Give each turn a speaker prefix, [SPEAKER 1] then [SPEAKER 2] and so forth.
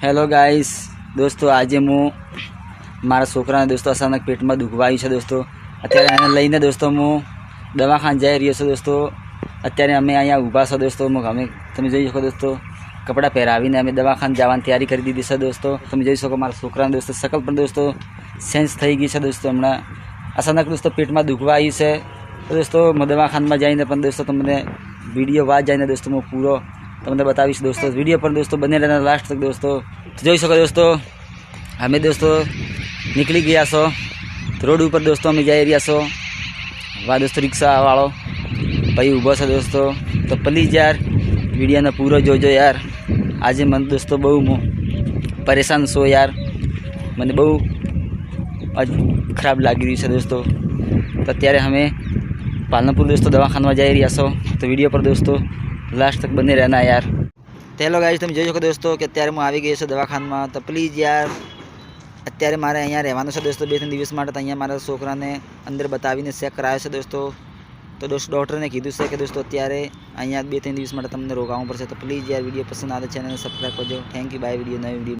[SPEAKER 1] Hello guys દોસ્તો, આજે હું મારા છોકરાને દોસ્તો અચાનક પેટમાં દુખવા આવ્યું છે, દોસ્તો. અત્યારે એને લઈને, દોસ્તો, હું દવાખાને જઈ રહ્યો છું, દોસ્તો. અત્યારે અમે અહીંયા ઊભા છો, દોસ્તો. અમે, તમે જોઈ શકો, દોસ્તો, કપડાં પહેરાવીને અમે દવાખાને જવાની તૈયારી કરી દીધી છે, દોસ્તો. તમે જોઈ શકો, મારા છોકરાને, દોસ્તો શકલ પણ, દોસ્તો સેન્સ થઈ ગઈ છે, દોસ્તો. હમણાં અચાનક, દોસ્તો, પેટમાં દુખવા આવ્યું છે. દોસ્તો દવાખાનામાં જઈને પણ, દોસ્તો, તમને વીડિયો વાત જઈને, દોસ્તો, હું પૂરો તમને બતાવીશ દોસ્તો. વીડિયો પણ દોસ્તો બને રહેના લાસ્ટ તક દોસ્તો. જોઈ શકો દોસ્તો, અમે દોસ્તો નીકળી ગયા છો. રોડ ઉપર દોસ્તો અમે જઈ રહ્યા છો. વા દોસ્તો રિક્ષાવાળો ભાઈ ઊભો છે દોસ્તો. તો પ્લીઝ યાર, વિડીયોનો પૂરો જોજો યાર. આજે મને દોસ્તો બહુ પરેશાન છો યાર. મને બહુ ખરાબ લાગી રહ્યું છે દોસ્તો. તો અત્યારે અમે પાલનપુર દોસ્તો દવાખાનામાં જઈ રહ્યા છો. તો વીડિયો પર દોસ્તો લાસ્ટ તક બને રહેના યાર. તેલો ગાઈસ તમે જોઈ શકો દોસ્તો કે અત્યારે હું આવી ગયો છું દવાખાનામાં. તો પ્લીઝ યાર, અત્યારે મારે અહીંયા રહેવાનું છે દોસ્તો બે ત્રણ દિવસ માટે. તો અહીંયા મારા છોકરાને અંદર બતાવીને ચેક કરાયો છે દોસ્તો. તો દોસ્તો ડૉક્ટરને કીધું છે કે દોસ્તો અત્યારે અહીંયા બે ત્રણ દિવસ માટે તમને રોકાવું પડશે. તો પ્લીઝ યાર વીડિયો પસંદ આવે છે ચેનલને સબસ્ક્રાઈબ કરજો. થેન્ક યુ બાય વીડિયો નવી વીડિયો